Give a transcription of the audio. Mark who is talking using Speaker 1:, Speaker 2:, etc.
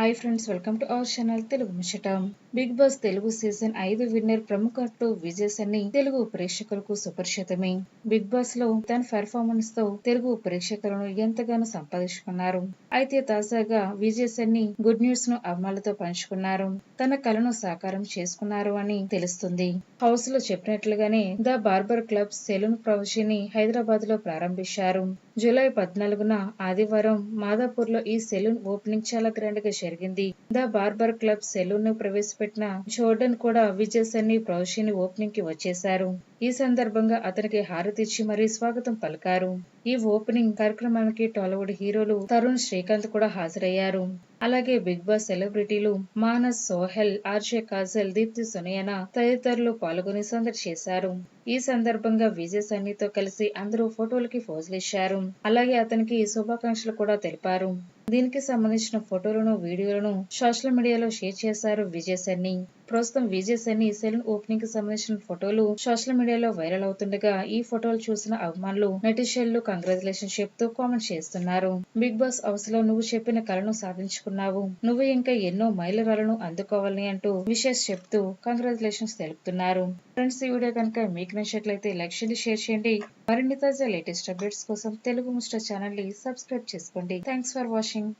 Speaker 1: Hi friends welcome to our channel Telugu ముచ్చటం big Boss Telugu season ఐదు winner ప్రముఖ టూ విజయ్ సన్ని తెలుగు ప్రేక్షకులకు సుపరిచితమే. బిగ్ బాస్లో తన పెర్ఫార్మెన్స్తో తెలుగు ప్రేక్షకులను ఎంతగానో సంపాదించుకున్నారు. అయితే తాజాగా విజయ్ సన్ని గుడ్ న్యూస్ను అమ్మాలతో పంచుకున్నారు. తన కలను సాకారం చేసుకున్నారు అని తెలుస్తుంది. హౌస్లో చెప్పినట్లుగానే ద బార్బర్ క్లబ్ సెలూన్ ప్రవచిని హైదరాబాద్లో ప్రారంభించారు. జూలై పద్నాలుగున ఆదివారం మాదాపూర్లో ఈ సెలూన్ ఓపెనింగ్ చాలా గ్రాండ్గా జరిగింది. ద బార్బర్ క్లబ్ సెలూన్ను ప్రవేశపెట్టిన జోర్డన్ కూడా విజయ్ సన్ని ఓపెనింగ్కి వచ్చేశారు. ఈ సందర్భంగా అతనికి హారతిచ్చి మరీ స్వాగతం పలికారు. ఈ ఓపెనింగ్ కార్యక్రమానికి టాలీవుడ్ హీరోలు తరుణ్ శ్రీకాంత్ కూడా హాజరయ్యారు. అలాగే బిగ్ బాస్ సెలబ్రిటీలు మానస్ సోహెల్ ఆర్జే కాజల్ దీప్తి సునయన తదితరులు పాల్గొని సందడి చేశారు. ఈ సందర్భంగా విజయ్ సన్నితో కలిసి అందరూ ఫోటోలకి ఫోజులు ఇచ్చారు. అలాగే అతనికి శుభాకాంక్షలు కూడా తెలిపారు. దీనికి సంబంధించిన ఫోటోలను వీడియోలను సోషల్ మీడియాలో షేర్ చేశారు విజయ్ సన్ని. ప్రస్తుతం విజయ్ సన్ని సెలూన్ ఓపెనింగ్కి సంబంధించిన ఫోటోలు సోషల్ మీడియాలో వైరల్ అవుతుండగా ఈ ఫోటోలు చూసిన అభిమానులు నటిషన్లు కంగ్రాచులేషన్ చెప్తూ కామెంట్ చేస్తున్నారు. బిగ్ బాస్ హౌస్లో నువ్వు చెప్పిన కళను సాధించుకున్నావు. నువ్వు ఇంకా ఎన్నో మైలురాలను అందుకోవాలని అంటూ విషెస్ చెప్తూ కంగ్రాచులేషన్స్ తెలుపుతున్నారు. ఫ్రెండ్స్ ఈ వీడియో కనుక మీకు నచ్చినట్లయితే లైక్ చేయండి షేర్ చేయండి. మరిన్ని తాజా లేటెస్ట్ అప్డేట్స్ కోసం తెలుగు ముస్టర్ ఛానల్ని సబ్స్క్రైబ్ చేసుకోండి. Thanks for watching.